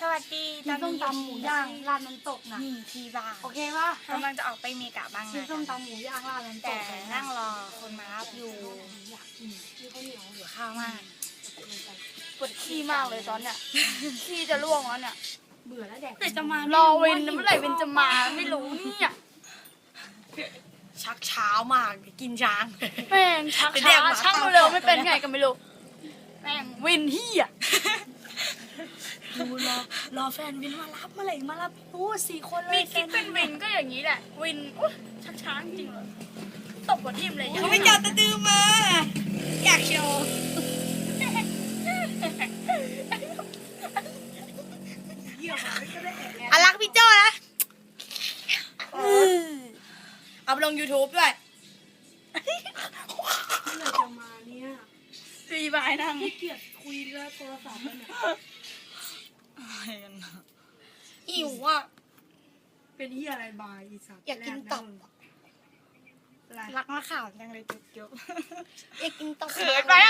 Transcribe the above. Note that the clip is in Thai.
สวัสดีกินส้มตำหมูย่างราดน้ำตกนะนี่ที่บ้านโอเคป่ะกำลังจะออกไปเมกะบางกินนาส้มตำหมูย่างราดน้ำตแต่กนั่งรอคนมารับอยู่อยากกินที่ข้าวเหนียวอยู่ข้าวมากปวดขี้มากเลยตอนเนี้ยขี้จะร่วงแล้วเนี่ยเบื่อแล้วแดกเดี๋ยวจะมารอเวนเมื่อไหร่เวนจะมาไม่รู้เนี่ยชักเช้ามากกินช้างแม่งชักไปแดช้ากหมาช่างเร็วๆไม่เป็นไงก็ไม่รู้แม่งวินเฮียดู รอรอแฟนวินมารับเมื่อไหร่มารับโอ้สี่คนเลยมีคิดเป็นวินก็อย่างนี้แหละ วินอุ๊ยชักช้าจริงเลยตบกับทิมเลยเขาไม่จอดตะดือมา อยากโชว์อะรักพี่โจ้นะเอาไปลง YouTube ด้วยเมื่อจะมาเนี่ยรีบายนั่งขี้เกียจคุยแล้วโทรศัพท์ แล้วเนี่ยหิวอะ เป็นเฮียอะไรบายอีสัตว์อยากกินตับอะอะไรรักมะขามจังเลยจุ๊บจุ๊บอยากกินตับเขินไปอะบ๊ายบาย